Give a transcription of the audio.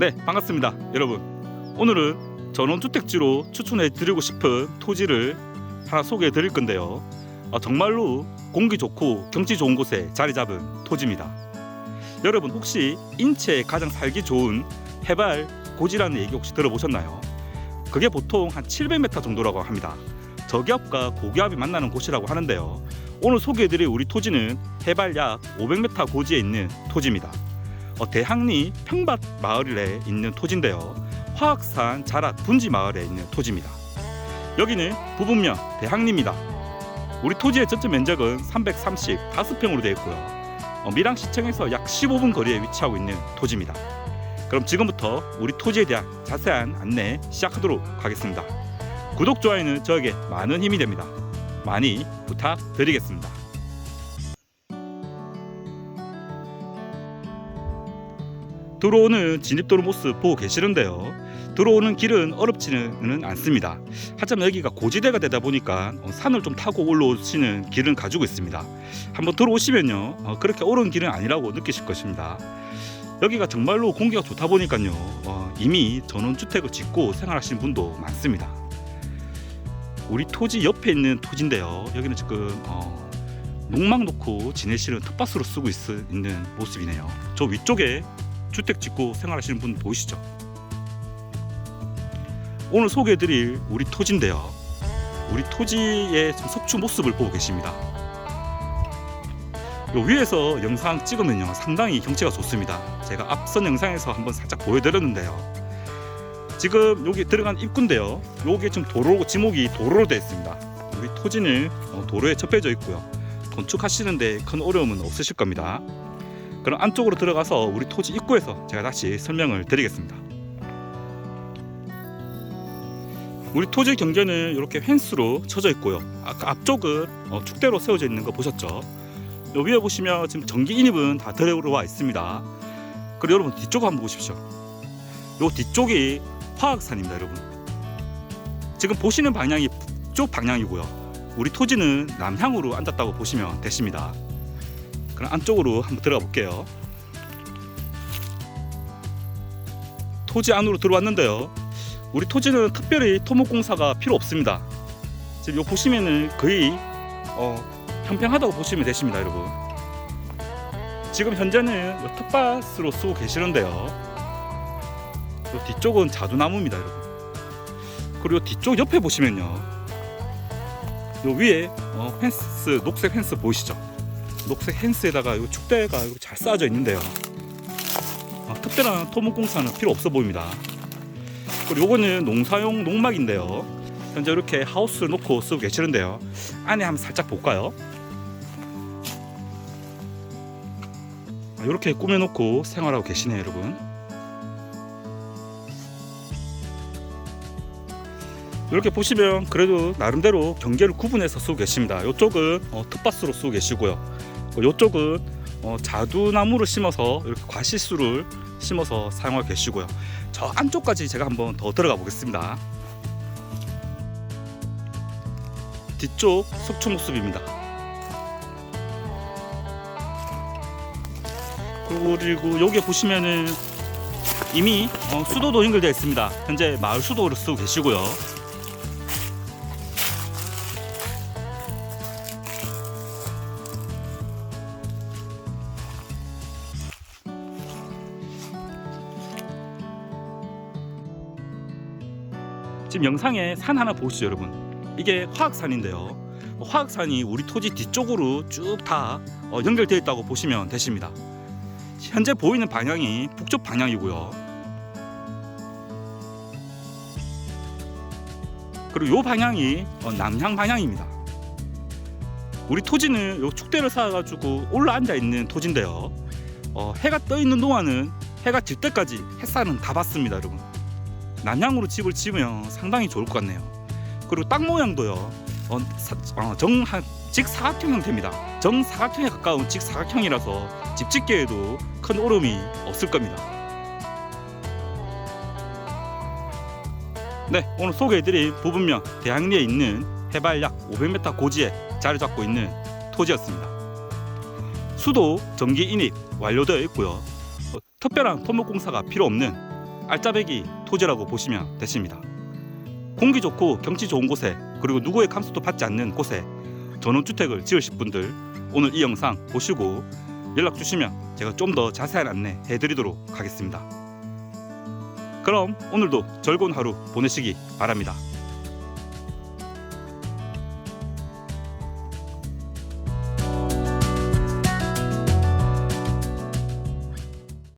네 반갑습니다 여러분. 오늘은 전원주택지로 추천해 드리고 싶은 토지를 하나 소개해 드릴 건데요. 아, 정말로 공기 좋고 경치 좋은 곳에 자리 잡은 토지입니다. 여러분 혹시 인체에 가장 살기 좋은 해발 고지라는 얘기 혹시 들어보셨나요? 그게 보통 한 700m 정도라고 합니다. 저기압과 고기압이 만나는 곳이라고 하는데요. 오늘 소개해드릴 우리 토지는 해발 약 500m 고지에 있는 토지입니다. 어, 대항리 평밭 마을에 있는 토지인데요. 화학산 자락 분지 마을에 있는 토지입니다. 여기는 부분면 대항리입니다. 우리 토지의 전체 면적은 335평으로 되어 있고요. 어, 밀양시청에서 약 15분 거리에 위치하고 있는 토지입니다. 그럼 지금부터 우리 토지에 대한 자세한 안내 시작하도록 하겠습니다. 구독, 좋아요는 저에게 많은 힘이 됩니다. 많이 부탁드리겠습니다. 들어오는 진입도로 모습 보고 계시는데요. 들어오는 길은 어렵지는 않습니다. 하지만 여기가 고지대가 되다 보니까 어, 산을 좀 타고 올라오시는 길은 가지고 있습니다. 한번 들어오시면요, 어, 그렇게 오른 길은 아니라고 느끼실 것입니다. 여기가 정말로 공기가 좋다 보니까요, 어, 이미 전원주택을 짓고 생활하시는 분도 많습니다. 우리 토지 옆에 있는 토지인데요. 여기는 지금 어, 농막 놓고 지내시는 텃밭으로 쓰고 있, 있는 모습이네요. 저 위쪽에 주택 짓고 생활하시는 분 보이시죠? 오늘 소개해드릴 우리 토지인데요. 우리 토지의 석추 모습을 보고 계십니다. 요 위에서 영상 찍으면요 상당히 경치가 좋습니다. 제가 앞선 영상에서 한번 살짝 보여드렸는데요. 지금 여기 들어간 입구인데요. 요게 지금 도로 지목이 도로로 되어 있습니다. 우리 토지는 어, 도로에 접해져 있고요. 건축하시는데 큰 어려움은 없으실 겁니다. 그럼 안쪽으로 들어가서 우리 토지 입구에서 제가 다시 설명을 드리겠습니다. 우리 토지 경계는 이렇게 펜스로 쳐져 있고요. 아까 앞쪽은 어, 축대로 세워져 있는 거 보셨죠? 요 위에 보시면 지금 전기 인입은 다 들어와 있습니다. 그리고 여러분 뒤쪽 한번 보십시오. 요 뒤쪽이 화학산입니다, 여러분. 지금 보시는 방향이 북쪽 방향이고요. 우리 토지는 남향으로 앉았다고 보시면 되십니다. 그럼 안쪽으로 한번 들어가 볼게요. 토지 안으로 들어왔는데요. 우리 토지는 특별히 토목공사가 필요 없습니다. 지금 요 보시면은 거의 어, 평평하다고 보시면 되십니다, 여러분. 지금 현재는 요 텃밭으로 쓰고 계시는데요. 요 뒤쪽은 자두나무입니다, 여러분. 그리고 요 뒤쪽 옆에 보시면요. 요 위에 어, 펜스 녹색 펜스 보이시죠? 녹색 펜스에다가 요 축대가 잘 쌓아져 있는데요. 아, 특별한 토목공사는 필요 없어 보입니다. 그리고 요거는 농사용 농막인데요. 현재 이렇게 하우스를 놓고 쓰고 계시는데요. 안에 한번 살짝 볼까요? 아, 이렇게 꾸며놓고 생활하고 계시네요, 여러분. 이렇게 보시면 그래도 나름대로 경계를 구분해서 쓰고 계십니다. 이쪽은 어, 텃밭으로 쓰고 계시고요. 이쪽은 어, 자두나무를 심어서 이렇게 과실수를 심어서 사용하고 계시고요. 저 안쪽까지 제가 한번 더 들어가 보겠습니다. 뒤쪽 석초 모습입니다. 그리고 여기 보시면은 이미 어, 수도도 연결되어 있습니다. 현재 마을 수도를 쓰고 계시고요. 지금 영상에 산 하나 보시죠 여러분. 이게 화학산인데요. 화학산이 우리 토지 뒤쪽으로 쭉 다 연결되어 있다고 보시면 되십니다. 현재 보이는 방향이 북쪽 방향이고요. 그리고 요 방향이 어, 남향 방향입니다. 우리 토지는 요 축대를 쌓아가지고 올라앉아 있는 토지인데요. 어, 해가 떠 있는 동안은 해가 질 때까지 햇살은 다 받습니다 여러분 남향으로 집을 지으면 상당히 좋을 것 같네요. 그리고 땅 모양도요. 어, 어, 정한 직사각형 형태입니다. 정사각형에 가까운 직사각형이라서 집 짓기에도 큰 어려움이 없을 겁니다. 네, 오늘 소개해드린 부분면 대항리에 있는 해발 약 500m 고지에 자리 잡고 있는 토지였습니다. 수도 전기 인입 완료되어 있고요. 어, 특별한 토목공사가 필요 없는 알짜배기 토지라고 보시면 되십니다. 공기 좋고 경치 좋은 곳에 그리고 누구의 감수도 받지 않는 곳에 전원주택을 지으실 분들 오늘 이 영상 보시고 연락 주시면 제가 좀 더 자세한 안내 해드리도록 하겠습니다. 그럼 오늘도 즐거운 하루 보내시기 바랍니다.